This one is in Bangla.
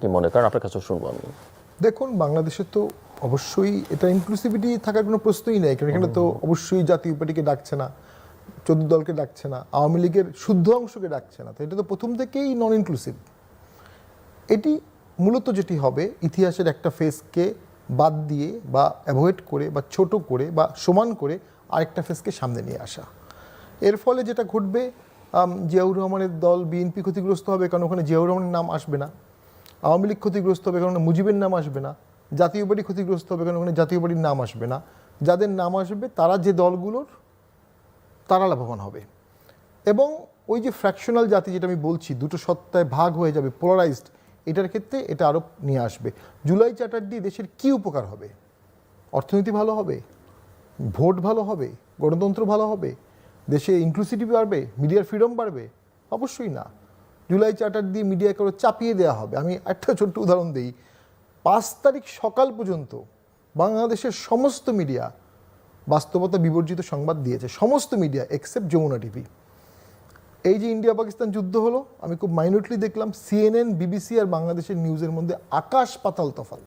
কি মনে? করেন আপনার কাছে শুনব আমি। দেখুন বাংলাদেশে তো অবশ্যই এটা ইনক্লুসিভিটি থাকার কোনো প্রশ্নই নেই কারণ এখানে তো অবশ্যই জাতীয় পার্টিকে ডাকছে না চোদ্দ দলকে ডাকছে না আওয়ামী লীগের শুদ্ধ অংশকে ডাকছে না। তো এটা তো প্রথম থেকেই নন ইনক্লুসিভ এটি মূলত যেটি হবে ইতিহাসের একটা ফেসকে বাদ দিয়ে বা অ্যাভয়েড করে বা ছোট করে বা সমান করে আরেকটা ফেসকে সামনে নিয়ে আসা। এর ফলে যেটা ঘটবে জিয়াউর রহমানের দল বিএনপি ক্ষতিগ্রস্ত হবে কারণ ওখানে জিয়াউর রহমানের নাম আসবে না। আওয়ামী লীগ ক্ষতিগ্রস্ত হবে কারণ মুজিবের নাম আসবে না, জাতীয় পার্টি ক্ষতিগ্রস্ত হবে কারণ ওখানে জাতীয় পার্টির নাম আসবে না। যাদের নাম আসবে, তারা যে দলগুলোর, তারা লাভবান হবে। এবং ওই যে ফ্র্যাকশনাল জাতি যেটা আমি বলছি, দুটো সত্তায় ভাগ হয়ে যাবে পোলারাইজড এটার ক্ষেত্রে এটা আরও নিয়ে আসবে। জুলাই চ্যাটার্জি দেশের কি উপকার হবে? অর্থনীতি ভালো হবে? ভোট ভালো হবে? গণতন্ত্র ভালো হবে? দেশে ইনক্লুসিভিটি বাড়বে? মিডিয়ার ফ্রিডম বাড়বে? অবশ্যই না। জুলাই চার্টার দিয়ে মিডিয়াকে আরও চাপিয়ে দেওয়া হবে। আমি একটা ছোট্ট উদাহরণ দিই। পাঁচ তারিখ সকাল পর্যন্ত বাংলাদেশের সমস্ত মিডিয়া বাস্তবতা বিবর্জিত সংবাদ দিয়েছে। সমস্ত মিডিয়া এক্সেপ্ট যমুনা টিভি এই যে ইন্ডিয়া পাকিস্তান যুদ্ধ হলো, আমি খুব মাইনটলি দেখলাম সিএনএন বিবিসি আর বাংলাদেশের নিউজের মধ্যে আকাশ পাতাল তফাৎ।